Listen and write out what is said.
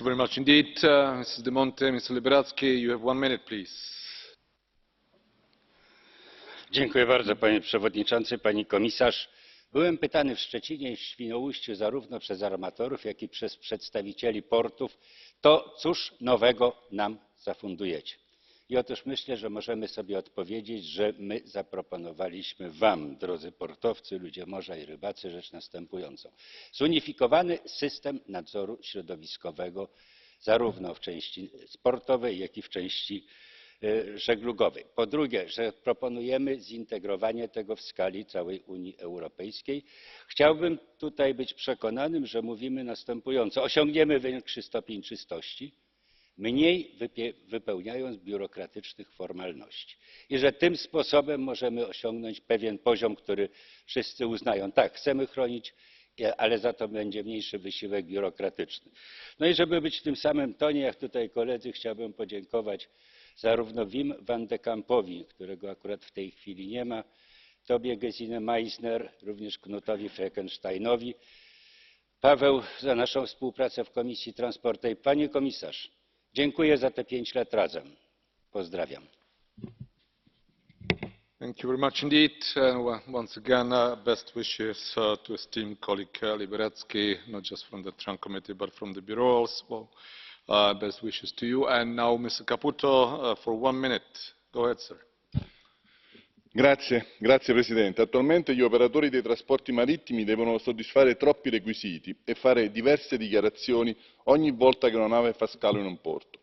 you very much indeed. Uh, Mrs. De Monte, Mr. You have one minute, please. Dziękuję bardzo panie przewodniczący, pani komisarz. Byłem pytany w Szczecinie i Świnoujściu zarówno przez armatorów, jak i przez przedstawicieli portów, to cóż nowego nam zafundujecie? Otóż myślę, że możemy sobie odpowiedzieć, że my zaproponowaliśmy wam, drodzy portowcy, ludzie morza i rybacy, rzecz następującą. Zunifikowany system nadzoru środowiskowego zarówno w części sportowej, jak i w części e, żeglugowej. Po drugie, że proponujemy zintegrowanie tego w skali całej Unii Europejskiej. Chciałbym tutaj być przekonanym, że mówimy następująco. Osiągniemy większy stopień czystości, mniej wypełniając biurokratycznych formalności. I że tym sposobem możemy osiągnąć pewien poziom, który wszyscy uznają. Tak, chcemy chronić, e, ale za to będzie mniejszy wysiłek biurokratyczny. No i żeby być w tym samym tonie jak tutaj koledzy, chciałbym podziękować zarówno Wim van de Kampowi, którego akurat w tej chwili nie ma, Tobie Gesine Meissner, również Knutowi Fleckensteinowi, Paweł za naszą współpracę w Komisji Transportu. I Panie Komisarz, dziękuję za te pięć lat razem. Pozdrawiam. Thank you very much indeed. Once again, uh, best wishes uh, to esteemed colleague uh, not just from the Trunk Committee, but from the Bureau also. Uh, best wishes to you. And now, Mr. Caputo, uh, for one minute. Go ahead, sir. Grazie Presidente. Attualmente gli operatori dei trasporti marittimi devono soddisfare troppi requisiti e fare diverse dichiarazioni ogni volta che una nave fa scalo in un porto.